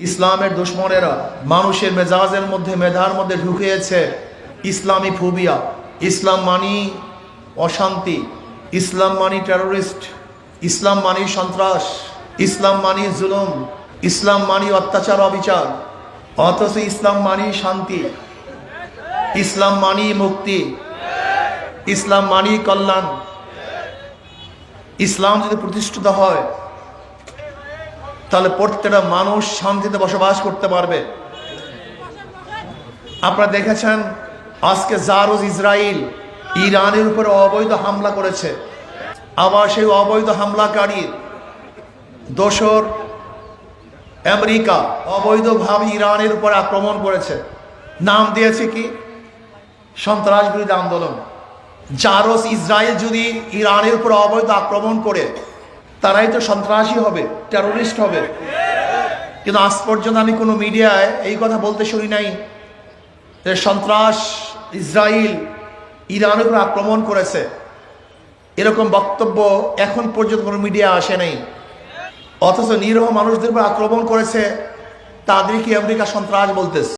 ইসলামের দুশ্মনেরা মানুষের মেজাজের মধ্যে, মেধার মধ্যে ঢুকিয়েছে ইসলামী ফুবিয়া ইসলাম মানি অশান্তি, ইসলাম মানি টেরোরিস্ট ইসলাম মানি সন্ত্রাস, ইসলাম মানি জুলুম, ইসলাম মানি অত্যাচার, অবিচার। অথচ ইসলাম মানি শান্তি, ইসলাম মানি মুক্তি, ইসলাম মানি কল্যাণ। ইসলাম যদি প্রতিষ্ঠিত হয় তাহলে প্রত্যেকটা মানুষ শান্তিতে বসবাস করতে পারবে। আপনারা দেখেছেন, আজকে জারুজ ইসরায়েল ইরানের উপরে অবৈধ হামলা করেছে। আবার সেই অবৈধ হামলাকারীর দোসর আমেরিকা অবৈধভাবে ইরানের উপর আক্রমণ করেছে। নাম দিয়েছে কি? সন্ত্রাস বিরোধী আন্দোলন। জারস ইসরায়েল যদি ইরানের উপর অবৈধ আক্রমণ করে তারাই তো সন্ত্রাসী হবে টেরোরিস্ট হবে। কিন্তু আজ পর্যন্ত আমি কোনো মিডিয়ায় এই কথা বলতে শুনি নাই যে সন্ত্রাস ইসরায়েল ইরানের উপর আক্রমণ করেছে। এরকম বক্তব্য এখন পর্যন্ত কোনো মিডিয়া আসে নাই। অথচ নিরহ মানুষদের উপর আক্রমণ করেছে, তাদেরকে আমেরিকা সন্ত্রাস বলতেছে।